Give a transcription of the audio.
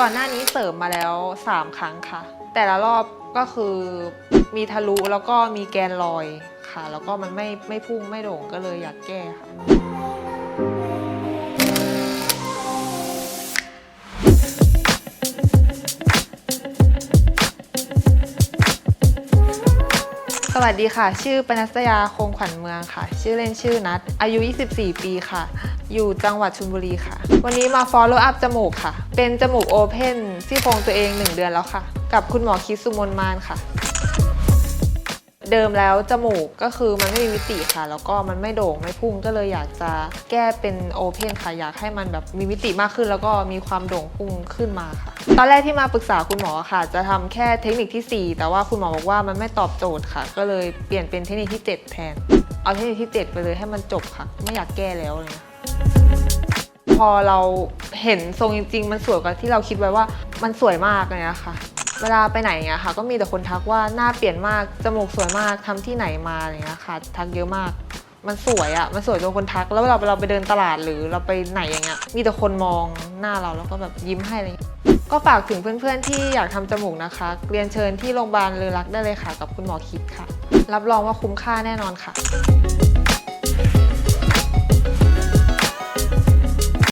ก่อนหน้านี้เสริมมาแล้ว 3 ครั้งค่ะ แต่ละรอบก็คือมีทะลุแล้วก็มีแกนลอยค่ะ แล้วก็มันไม่ไม่พุ่งไม่โด่งก็เลยอยากแก้ค่ะ วัสดีค่ะ ชื่อปนัสยาคงขวัญเมืองค่ะ ชื่อเล่นชื่อนัทอายุ 24 ปีค่ะ อยู่จังหวัดชลบุรีค่ะ วันนี้มา follow up จมูกค่ะ เป็นจมูกโอเพนซี่โครงตัวเอง 1 เดือนแล้วค่ะ กับคุณหมอคิดสุมนมานค่ะ เดิมแล้วจมูกก็คือมันไม่มีมิติค่ะ แล้วก็มันไม่โด่งไม่พุ่งก็เลยอยากจะแก้เป็นโอเพนค่ะอยากให้มันแบบมีมิติมากขึ้น แล้วก็มีความโด่งพุ่งขึ้นมาค่ะ ตอนแรกที่มาปรึกษาคุณหมอค่ะ จะทำแค่เทคนิคที่ 4 แต่ว่าคุณหมอบอกว่ามันไม่ตอบโจทย์ค่ะ ก็เลยเปลี่ยนเป็นเทคนิคที่ 7 แทน เอาเทคนิคที่ 7 ไปเลยให้มันจบค่ะ ไม่อยากแก้แล้วเลยนะพอเราเห็นทรงจริงๆ มันสวยกว่าที่เราคิดไว้ว่ามันสวยมากเลยนะคะ เวลาไปไหนอย่างเงี้ยค่ะ ก็มีแต่คนทักว่าหน้าเปลี่ยนมาก จมูกสวยมากทำที่ไหนมาอะไรเงี้ยค่ะ ทักเยอะมาก มันสวยอะ่ะมันสวยจนคนทัก แล้วเวลาเราไปเดินตลาดหรือเราไปไหนอย่างเงี้ย มีแต่คนมองหน้าเราแล้วก็แบบยิ้มให้อะไรเงี้ยก็ฝากถึงเพื่อนๆ ที่อยากทำจมูกนะคะ เรียนเชิญที่โรงพยาบาลเรือรักได้เลยค่ะ กับคุณหมอคิดค่ะ รับรองว่าคุ้มค่าแน่นอนค่ะ